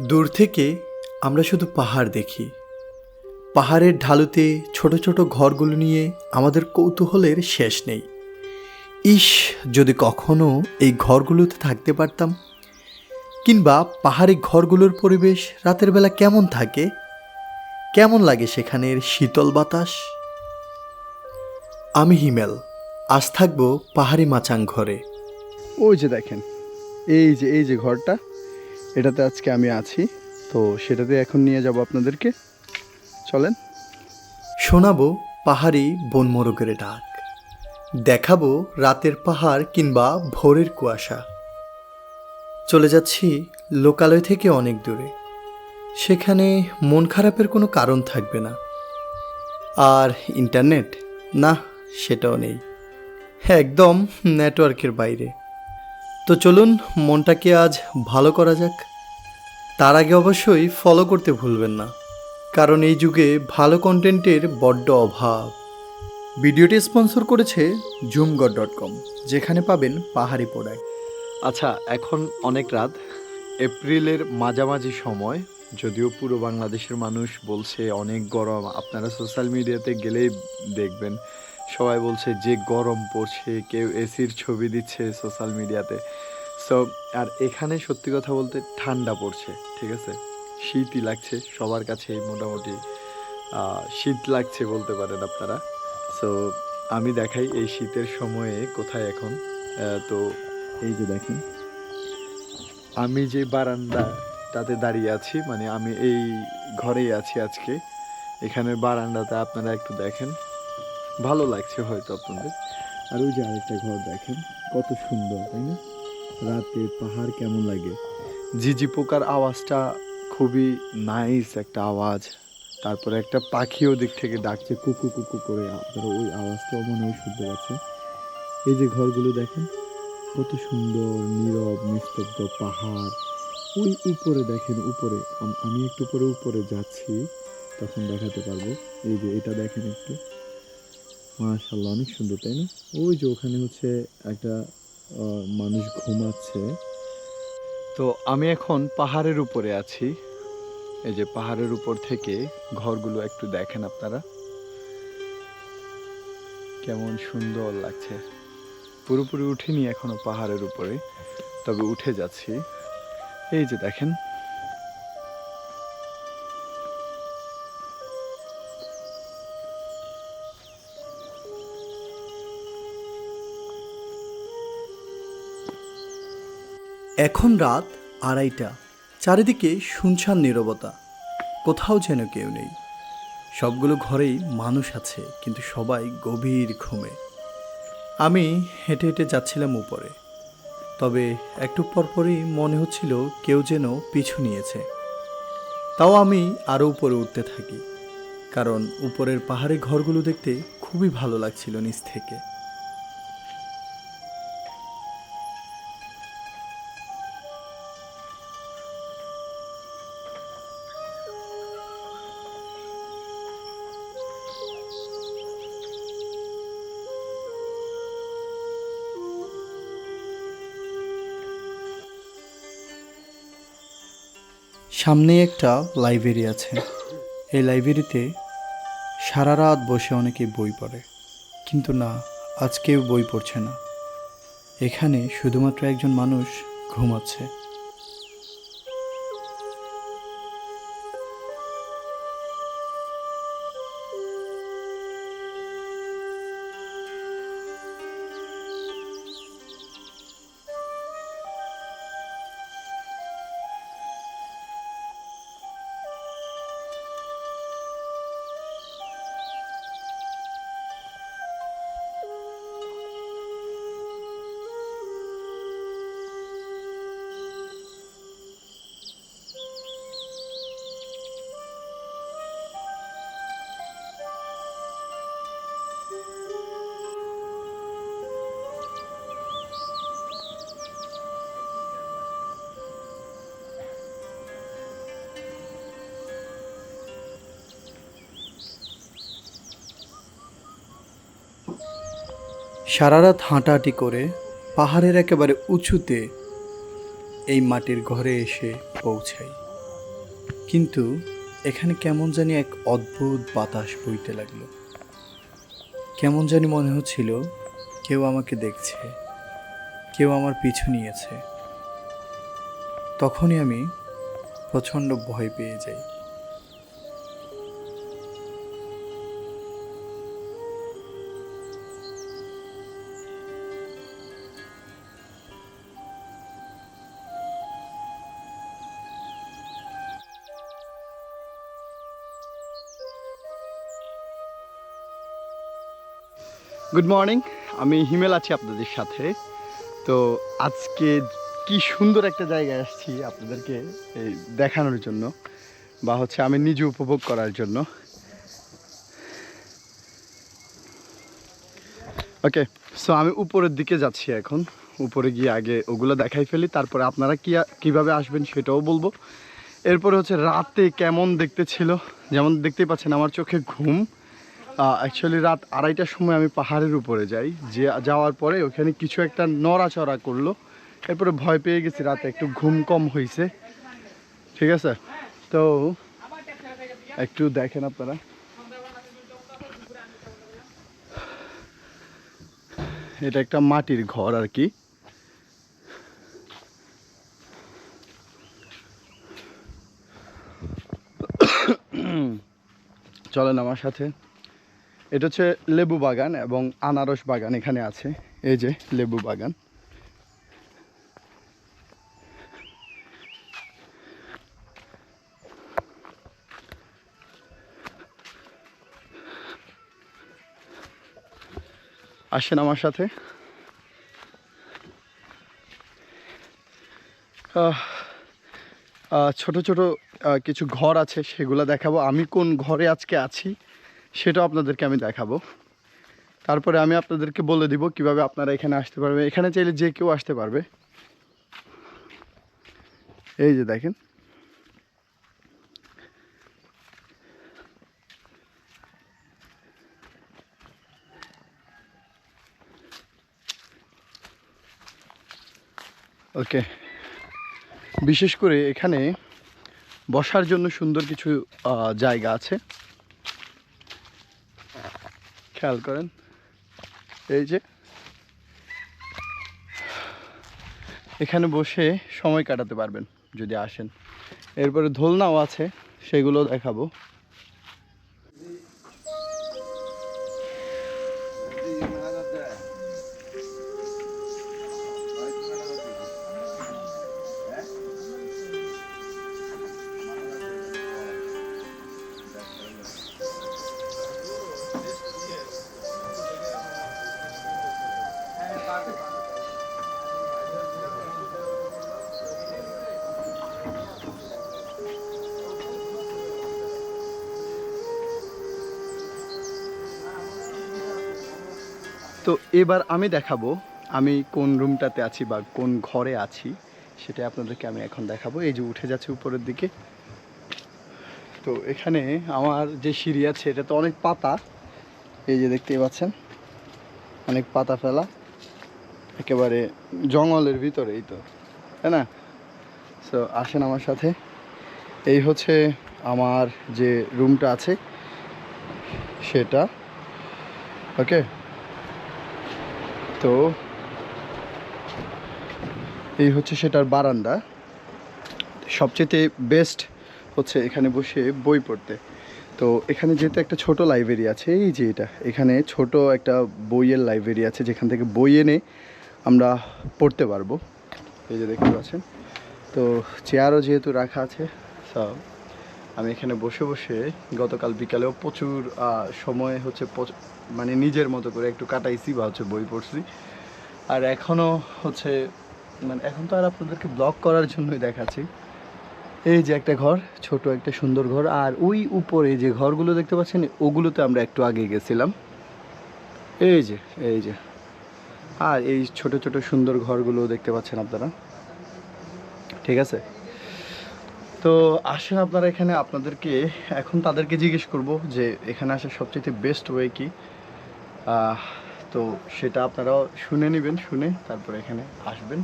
দূর থেকে আমরা শুধু পাহাড় দেখি। পাহাড়ের ঢালুতে ছোট ছোট ঘরগুলো নিয়ে আমাদের কৌতূহলের শেষ নেই। ইস, যদি কখনো এই ঘরগুলোতে থাকতে পারতাম, কিংবা পাহাড়ি ঘরগুলোর পরিবেশ রাতের বেলা কেমন থাকে? কেমন লাগে সেখানের শীতল বাতাস? আমি হিমেল, আজ থাকব পাহাড়ি মাচাং ঘরে। ওই যে দেখেন, এই যে এই যে ঘরটা এটাতে আজকে আমি আছি। তো সেটাতে এখন নিয়ে যাব আপনাদেরকে। চলেন। শোনাবো পাহাড়ি বনমোরগের ডাক। দেখাবো রাতের পাহাড় কিংবা ভোরের কুয়াশা। চলে যাচ্ছি লোকালয় থেকে অনেক দূরে। সেখানে মন খারাপের কোনো কারণ থাকবে না। আর ইন্টারনেট? না, সেটাও নেই। একদম নেটওয়ার্কের বাইরে। তো চলুন মনটাকে আজ ভালো করা যাক। তার আগে অবশ্যই ফলো করতে ভুলবেন না, কারণ এই যুগে ভালো কন্টেন্টের বড্ড অভাব। ভিডিওটি স্পন্সর করেছে জুমগড ডট কম যেখানে পাবেন পাহাড়ি প্রোডাক্ট আচ্ছা এখন অনেক রাত। এপ্রিলের মাঝামাঝি সময়, যদিও পুরো বাংলাদেশের মানুষ বলছে অনেক গরম। আপনারা সোশ্যাল মিডিয়াতে গেলেই দেখবেন। সবাই বলছে, যে গরম পড়ছে, কেউ এসির ছবি দিচ্ছে সোশ্যাল মিডিয়াতে। সো আর এখানে সত্যি কথা বলতে ঠান্ডা পড়ছে, ঠিক আছে? শীতই লাগছে, সবার কাছেই মোটামুটি শীত লাগছে বলতে পারেন আপনারা। সো আমি দেখাই এই শীতের সময়ে কোথায় এখন। তো এই যে দেখেন, আমি যে বারান্দা তাতে দাঁড়িয়ে আছি মানে আমি এই ঘরেই আছি আজকে। এখানের বারান্দাতে আপনারা একটু দেখেন। ভালো লাগছে হয়তো আপনাদের। আর ওই যে আরেকটা ঘর দেখেন কত সুন্দর তাই না? রাতে পাহাড় কেমন লাগে? ঝিঝি পোকার আওয়াজটা খুবই নাইস একটা আওয়াজ। তারপরে একটা পাখিও দিক থেকে ডাকছে কুকু কুকু করে। আপনারা ওই আওয়াজটাও মনে হয় শুনতে পাচ্ছেন। এই যে ঘরগুলো দেখেন কত সুন্দর নীরব নিস্তব্ধ পাহাড়। ওই উপরে দেখেন উপরে। আমি একটু উপরে উপরে যাচ্ছি তখন দেখাতে পারব। এই যে এটা দেখেন একটু। মাশাল্লাহ অনেক সুন্দর, তাই না? ওই যে ওখানে হচ্ছে একটা মানুষ ঘুমাচ্ছে। তো আমি এখন পাহাড়ের উপরে আছি। এই যে পাহাড়ের উপর থেকে ঘরগুলো একটু দেখেন আপনারা। কেমন সুন্দর লাগছে। পুরোপুরি উঠিনি এখনও পাহাড়ের উপরে, তবে উঠে যাচ্ছি। এই যে দেখেন এখন রাত আড়াইটা। চারিদিকে শুনছান নীরবতা। কোথাও যেন কেউ নেই। সবগুলো ঘরেই মানুষ আছে, কিন্তু সবাই গভীর ঘুমে। আমি হেঁটে হেঁটে যাচ্ছিলাম উপরে। তবে একটু পরপরই মনে হচ্ছিল কেউ যেন পিছু নিয়েছে। তাও আমি আরও উপরে উঠতে থাকি, কারণ উপরের পাহাড়ি ঘরগুলো দেখতে খুবই ভালো লাগছিল নিচ থেকে। সামনে একটা লাইব্রেরি আছে। এই লাইব্রেরিতে সারা রাত বসে অনেকে বই পড়ে। কিন্তু না, আজ কেউ বই পড়ছে না। এখানে শুধুমাত্র একজন মানুষ ঘুমাচ্ছে। সারা রাত হাঁটাহাঁটি করে পাহাড়ের একেবারে উঁচুতে এই মাটির ঘরে এসে পৌঁছাই। কিন্তু এখানে কেমন জানি এক অদ্ভুত বাতাস বইতে লাগল। কেমন জানি মনে হচ্ছিল কেউ আমাকে দেখছে, কেউ আমার পিছু নিয়েছে। তখনই আমি প্রচণ্ড ভয় পেয়ে যাই। গুড মর্নিং আমি হিমেল আছি আপনাদের সাথে। তো আজকে কি সুন্দর একটা জায়গায় আসছি আপনাদেরকে এই দেখানোর জন্য, বা হচ্ছে আমি নিজে উপভোগ করার জন্য। ওকে সো আমি উপরের দিকে যাচ্ছি এখন। উপরে গিয়ে আগে ওগুলো দেখাই ফেলি, তারপরে আপনারা কি কীভাবে আসবেন সেটাও বলব। এরপরে হচ্ছে রাতে কেমন দেখতে ছিল, যেমন দেখতেই পাচ্ছেন আমার চোখে ঘুম। অ্যাকচুয়ালি রাত আড়াইটার সময় আমি পাহাড়ের উপরে যাই। যে যাওয়ার পরে ওখানে কিছু একটা নড়াচড়া করল। এরপরে ভয় পেয়ে গেছি, রাতে একটু ঘুম কম হয়েছে ঠিক আছে? তো একটু দেখেন আপনারা। এটা একটা মাটির ঘর আর কি। চলেন আমার সাথে। এটা হচ্ছে লেবু বাগান এবং আনারস বাগান এখানে আছে। এই যে লেবু বাগান। আসেন আমার সাথে। ছোট ছোট কিছু ঘর আছে, সেগুলো দেখাবো। আমি কোন ঘরে আজকে আছি? সেটাও আপনাদেরকে আমি দেখাবো। তারপরে আমি আপনাদেরকে বলে দিব কীভাবে আপনারা এখানে আসতে পারবে এখানে চাইলে যে কেউ আসতে পারবে। এই যে দেখেন। ওকে। বিশেষ করে এখানে বসার জন্য সুন্দর কিছু জায়গা আছে। খেয়াল করেন। এই যে। এখানে বসে সময় কাটাতে পারবেন যদি আসেন। এরপরে ধোলনাও আছে, সেগুলো দেখাবো। তো এবার আমি দেখাবো, আমি কোন রুমটাতে আছি বা কোন ঘরে আছি, সেটা আপনাদেরকে আমি এখন দেখাবো। এই যে উঠে যাচ্ছে উপরের দিকে। তো এখানে আমার যে সিঁড়ি আছে, এটা তো অনেক পাতা। এই যে দেখতেই পাচ্ছেন, অনেক পাতা ফেলা। একেবারে জঙ্গলের ভিতরেই তো, তাই না? সো আসেন আমার সাথে। এই হচ্ছে আমার যে রুমটা আছে, সেটা। ওকে তো এই হচ্ছে সেটার বারান্দা। সবচেয়ে বেস্ট হচ্ছে এখানে বসে বই পড়তে। তো এখানে যেহেতু একটা ছোট লাইব্রেরি আছে, এই যে এটা, এখানে ছোট একটা বইয়ের লাইব্রেরি আছে, যেখান থেকে বই এনে আমরা পড়তে পারব। এই যে দেখতে পাচ্ছেন। তো চেয়ারও যেহেতু রাখা আছে, সব আমি এখানে বসে বসে গতকাল বিকালেও প্রচুর সময় হচ্ছে মানে নিজের মতো করে একটু কাটাইছি বা হচ্ছে বই পড়ছি। আর এখনও হচ্ছে মানে এখন তো আর আপনাদেরকে ব্লগ করার জন্যই দেখাচ্ছি। এই যে একটা ঘর, ছোট একটা সুন্দর ঘর, আর ওই উপরে যে ঘরগুলো দেখতে পাচ্ছেন, ওগুলোতে আমরা একটু আগে গেছিলাম। এই যে এই যে। আর এই ছোট ছোট সুন্দর ঘরগুলো দেখতে পাচ্ছেন আপনারা। ঠিক আছে? তো আসেন আপনারা এখানে, আপনাদেরকে এখন তাদেরকে জিজ্ঞেস করব যে এখানে আসার সবচেয়ে বেস্ট ওয়ে কি। তো সেটা আপনারাও শুনে নেবেন, শুনে তারপরে এখানে আসবেন।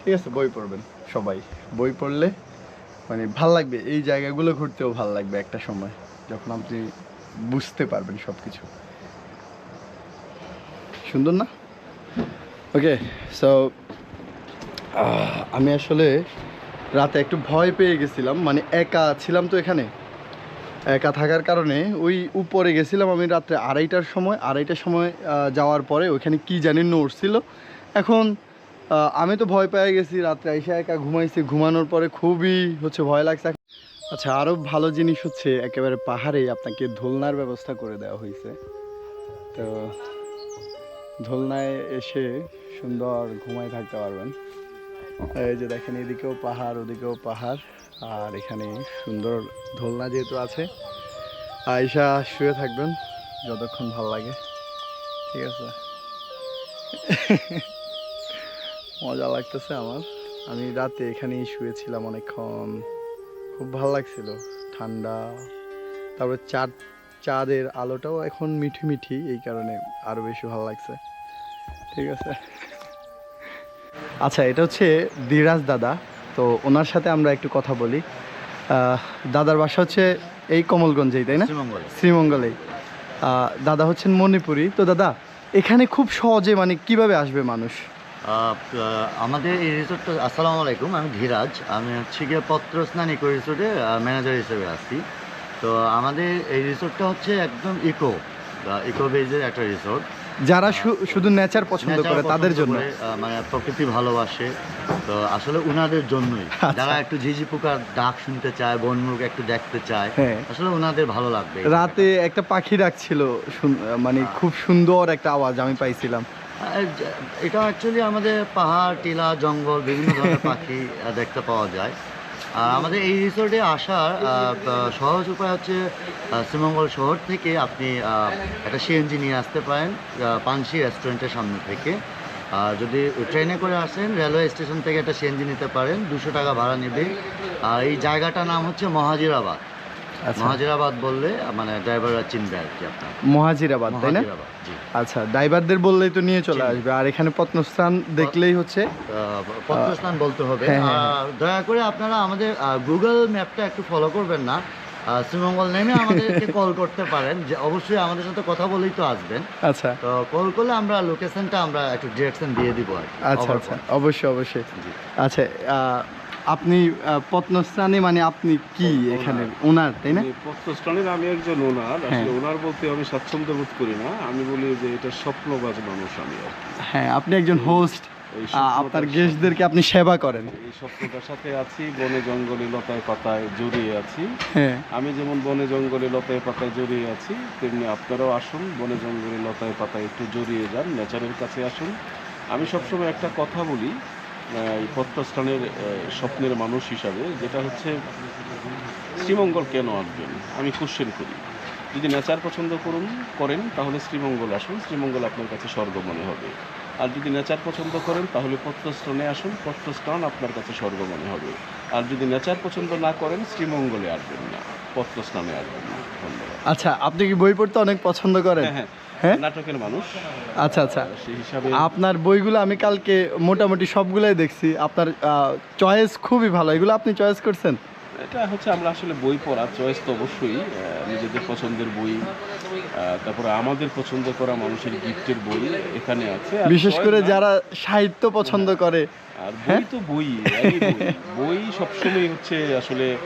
ঠিক আছে, বই পড়বেন সবাই। বই পড়লে মানে ভালো লাগবে, এই জায়গাগুলো ঘুরতেও ভালো লাগবে একটা সময়, যখন আপনি বুঝতে পারবেন সব কিছু সুন্দর না? ওকে সো আমি আসলে রাতে একটু ভয় পেয়ে গেছিলাম মানে একা ছিলাম তো এখানে। একা থাকার কারণে ওই উপরে গেছিলাম আমি রাত্রে আড়াইটার সময়। আড়াইটার সময় যাওয়ার পরে ওইখানে কি জানি নড়ছিল এখন আমি তো ভয় পেয়ে গেছি, রাত্রে এসে একা ঘুমাইছি। ঘুমানোর পরে খুবই হচ্ছে ভয় লাগছে। আচ্ছা আরও ভালো জিনিস হচ্ছে, একেবারে পাহাড়ে আপনাকে দোলনার ব্যবস্থা করে দেওয়া হয়েছে। তো দোলনায় এসে সুন্দর ঘুমায় থাকতে পারবেন। এই যে দেখেন, এদিকেও পাহাড়, ওদিকেও পাহাড়। আর এখানে সুন্দর দোলনা যেহেতু আছে আয়সা শুয়ে থাকবেন যতক্ষণ ভালো লাগে। ঠিক আছে? মজা লাগতেছে আমার। আমি রাতে এখানেই শুয়েছিলাম অনেকক্ষণ। খুব ভালো লাগছিল, ঠান্ডা। তারপরে চাঁদ, চাঁদের আলোটাও এখন মিঠি মিঠি, এই কারণে আরও বেশি ভালো লাগছে। ঠিক আছে? আচ্ছা এটা হচ্ছে দিরাজ দাদা। তো ওনার সাথে আমরা একটু কথা বলি। দাদার বাসা হচ্ছে এই কমলগঞ্জেই তাই না? শ্রীমঙ্গল। শ্রীমঙ্গলেই। দাদা হচ্ছেন মণিপুরি। তো দাদা এখানে খুব সহজে মানে কীভাবে আসবে মানুষ? আমাদের এই রিসোর্টটা আসসালামু আলাইকুম আমি ধীরাজ। আমি হচ্ছে গিয়ে পত্র স্নান ইকো রিসোর্টে ম্যানেজার হিসেবে আছি। তো আমাদের এই রিসোর্টটা হচ্ছে একদম ইকো ইকো বেজের একটা রিসোর্ট যারা শুধু নেচার পছন্দ করে তাদের জন্য। মানে প্রকৃতি ভালোবাসে তো আসলে উনাদের জন্যই। আচ্ছা। যারা একটু ঝিঝি পোকার ডাক শুনতে চায় বনমুখ একটু দেখতে চায় হ্যাঁ। আসলে উনাদের ভালো লাগবে। রাতে একটা পাখি ডাকছিল মানে খুব সুন্দর একটা আওয়াজ আমি পাইছিলাম। এটা অ্যাকচুয়ালি আমাদের পাহাড় টিলা জঙ্গল বিভিন্ন ধরনের পাখি দেখতে পাওয়া যায়। আর আমাদের এই রিসোর্টে আসার সহজ উপায় হচ্ছে শ্রীমঙ্গল শহর থেকে আপনি একটা সিএনজি নিয়ে আসতে পারেন পানসি রেস্টুরেন্টের সামনে থেকে। আর যদি ট্রেনে করে আসেন, রেলওয়ে স্টেশন থেকে একটা সিএনজি নিতে পারেন, দুশো টাকা ভাড়া নেবে। আর এই জায়গাটার নাম হচ্ছে মহাজিরাবাদ। মহাজিরাবাদ বললে মানে ড্রাইভাররা চিনবে আর কি আপনার। মহাজিরাবাদ তাই না? আচ্ছা ড্রাইভারদের বললেই তো নিয়ে চলে আসবে আর এখানে প্রত্নস্থান দেখলেই হচ্ছে। পত্রস্থান বলতে হবে। হ্যাঁ, হ্যাঁ, আর দয়া করে আপনারা আমাদের গুগল ম্যাপটা একটু ফলো করবেন না। শ্রীমঙ্গল নেমে আমাদেরকে কল করতে পারেন। যে অবশ্যই আমাদের সাথে কথা বলেই তো আসবেন। আচ্ছা। তো কল করলে আমরা লোকেশনটা আমরা একটু ডিরেকশন দিয়ে দিব আর আচ্ছা আচ্ছা অবশ্যই অবশ্যই। আচ্ছা আপনি আহ, প্রত্নস্থানে মানে আপনি কি এখানে? ওনার তাই না? আমি পত্রস্থানের আমি একজন ওনার। হ্যাঁ। আসলে ওনার বলতে আমি স্বাচ্ছন্দ্য বোধ করি না। আমি বলি যে এটা স্বপ্নবাজ মানুষ আমি আর। হ্যাঁ আপনি একজন হোস্ট আপনার গেস্টদেরকে আপনি সেবা করেন। এই স্বপ্নটার সাথে আছি বনে জঙ্গলে লতায় পাতায় জড়িয়ে আছি। হ্যাঁ। আমি যেমন বনে জঙ্গলে লতায় পাতায় জড়িয়ে আছি তেমনি আপনারাও আসুন বনে জঙ্গলে লতায় পাতায় একটু জড়িয়ে যান নেচারের কাছে আসুন। আমি সবসময় একটা কথা বলি পত্রস্থানের স্বপ্নের মানুষ হিসাবে যেটা হচ্ছে শ্রীমঙ্গল কেন আসবেন? আমি কোশ্চেন করি। যদি নেচার পছন্দ করুন করেন তাহলে শ্রীমঙ্গল আসুন। শ্রীমঙ্গল আপনার কাছে স্বর্গ মনে হবে। আর যদি নেচার পছন্দ করেন তাহলে পত্রস্থানে আসুন। পত্রস্থান আপনার কাছে স্বর্গ মনে হবে। আর যদি নেচার পছন্দ না করেন শ্রীমঙ্গলে আসবেন না। পত্রস্থানে আসবেন না। ধন্যবাদ। আচ্ছা আপনি কি বই পড়তে অনেক পছন্দ করেন? হ্যাঁ। হ্যাঁ? হ্যাঁ? নাটকের মানুষ। আচ্ছা আচ্ছা। হিসাবে আপনার বইগুলো আমি কালকে মোটামুটি সবগুলাই দেখছি। আপনার চয়েস খুবই ভালো। এগুলো আপনি চয়েস করছেন? এটা হচ্ছে আমরা আসলে বই পড়া চয়েস তো অবশ্যই নিজেদের পছন্দের বই তারপরে আমাদের পছন্দ করা মানুষের গিফটের বই এখানে আছে। বিশেষ করে যারা সাহিত্য পছন্দ করে আর হ্যাঁ? বই তো বই। বই সবসময় হচ্ছে আসলে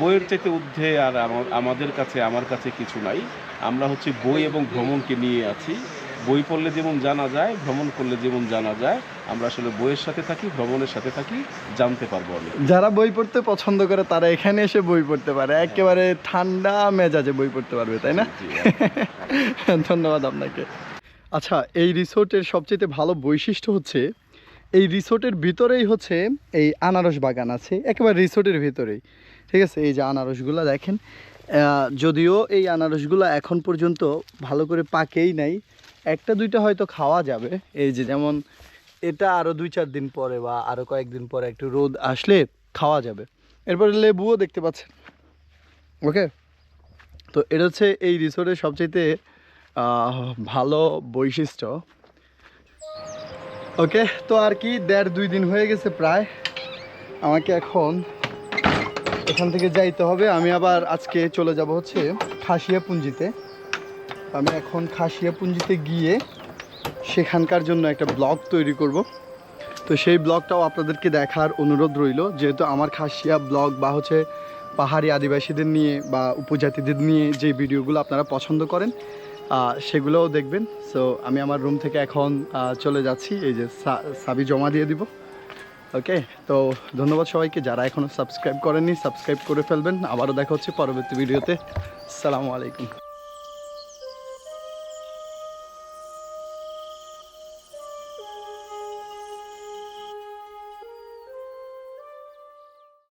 বইয়ের চাইতে ঊর্ধ্বে আর আমা- আমাদের কাছে আমার কাছে কিছু নাই। আমরা হচ্ছে বই এবং ভ্রমণকে নিয়ে আছি। বই পড়লে যেমন জানা যায় ভ্রমণ করলে যেমন জানা যায় আমরা আসলে বইয়ের সাথে থাকি ভ্রমণের সাথে থাকি জানতে পারব আমি যারা বই পড়তে পছন্দ করে তারা এখানে এসে বই পড়তে পারে। একেবারে ঠান্ডা মেজাজে বই পড়তে পারবে তাই না? ধন্যবাদ আপনাকে। আচ্ছা এই রিসোর্টের সবচেয়ে ভালো বৈশিষ্ট্য হচ্ছে এই রিসোর্টের ভিতরেই হচ্ছে এই আনারস বাগান আছে। একেবারে রিসোর্টের ভিতরেই। ঠিক আছে? এই যে আনারসগুলো দেখেন যদিও এই আনারসগুলো এখন পর্যন্ত ভালো করে পাকেই নাই। একটা দুইটা হয়তো খাওয়া যাবে। এই যে যেমন এটা আরও দুই চার দিন পরে বা আরও কয়েকদিন পরে একটু রোদ আসলে খাওয়া যাবে। এরপরে লেবুও দেখতে পাচ্ছেন। ওকে? তো এটা হচ্ছে এই রিসোর্টের সবচেয়ে ভালো বৈশিষ্ট্য। ওকে? তো আর কি, দেড় দুই দিন হয়ে গেছে প্রায়। আমাকে এখন এখান থেকে যাইতে হবে। আমি আবার আজকে চলে যাব হচ্ছে খাসিয়া পুঞ্জিতে আমি এখন খাসিয়া পুঞ্জিতে গিয়ে সেখানকার জন্য একটা ব্লগ তৈরি করব। তো সেই ব্লগটাও আপনাদেরকে দেখার অনুরোধ রইল। যেহেতু আমার খাসিয়া ব্লগ বা হচ্ছে পাহাড়ি আদিবাসীদের নিয়ে বা উপজাতিদের নিয়ে যে ভিডিওগুলো আপনারা পছন্দ করেন সেগুলোও দেখবেন। সো আমি আমার রুম থেকে এখন চলে যাচ্ছি। এই যে সাবি জমা দিয়ে দিব। ওকে তো ধন্যবাদ সবাইকে। যারা এখনও সাবস্ক্রাইব করেননি সাবস্ক্রাইব করে ফেলবেন। আবারও দেখা হচ্ছে পরবর্তী ভিডিওতে সালামু আলাইকুম।